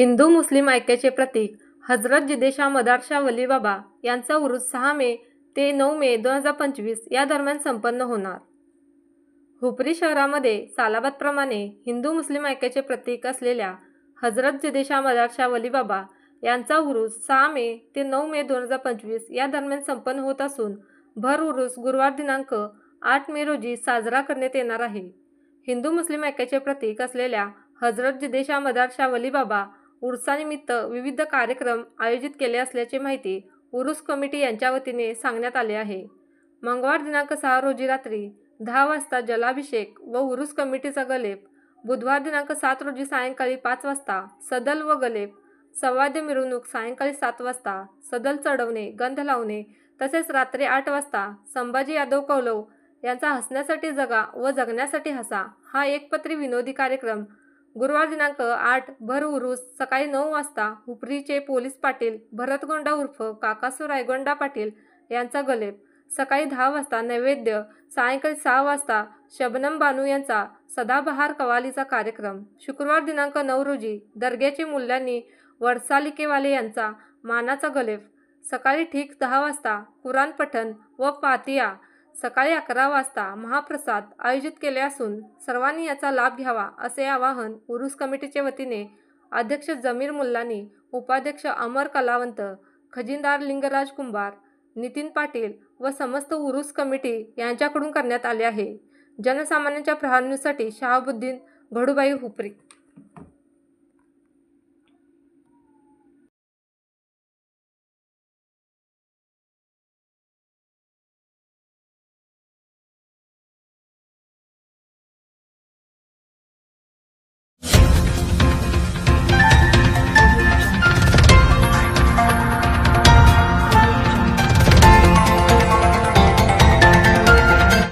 हिंदू मुस्लिम ऐक्याचे प्रतीक हजरत जिदेशा मदारशा वली बाबा यांचा उरूस सहा मे ते नऊ मे दोन हजार पंचवीस या दरम्यान संपन्न होणार. हुपरी शहरामध्ये सालाबादप्रमाणे हिंदू मुस्लिम ऐक्याचे प्रतीक असलेल्या हजरत जिदेशा मदारशा वली बाबा यांचा उरूस सहा मे ते नऊ मे दोन हजार पंचवीस या दरम्यान संपन्न होत असून भर उरूस गुरुवार दिनांक आठ मे रोजी साजरा करण्यात येणार आहे. हिंदू मुस्लिम ऐक्याचे प्रतीक असलेल्या हजरत जिदेशा मदारशा वली बाबा उर्सानिमित्त विविध कार्यक्रम आयोजित केले असल्याची माहिती उरुस कमिटी यांच्या वतीने सांगण्यात आले आहे. मंगळवार दिनांक सहा रोजी रात्री दहा वाजता जलाभिषेक व उरुस कमिटीचा गलेप बुधवार दिनांक सात रोजी सायंकाळी पाच वाजता सदल व गलेप संवाद्य मिरवणूक सायंकाळी सात वाजता सदल चढवणे गंध लावणे तसेच रात्री आठ वाजता संभाजी यादव कौलव यांचा हसण्यासाठी जगा व जगण्यासाठी हसा हा एकपत्री विनोदी कार्यक्रम गुरुवार दिनांक आठ भर उरूस सकाळी नऊ वाजता हुपरीचे पोलीस पाटील भरतगोंडा उर्फ काकासू रायगोंडा पाटील यांचा गलेप सकाळी दहा वाजता नैवेद्य सायंकाळी सहा वाजता शबनम बानू यांचा सदाबहार कवालीचा कार्यक्रम. शुक्रवार दिनांक नऊ रोजी दर्ग्याचे मुल्यांनी वडसालिकेवाले यांचा मानाचा गलेफ सकाळी ठीक दहा वाजता कुराण पठण व पातिया सकाळी अकरा वाजता महाप्रसाद आयोजित केले असून सर्वांनी याचा लाभ घ्यावा असे आवाहन उरुस कमिटीच्या वतीने अध्यक्ष जमीर मुल्लानी उपाध्यक्ष अमर कलावंत खजिनदार लिंगराज कुंभार नितीन पाटील व समस्त उरूस कमिटी यांच्याकडून करण्यात आले आहे. जनसामान्यांच्या प्रहारणीसाठी शहाबुद्दीन घडूबाई हुपरी.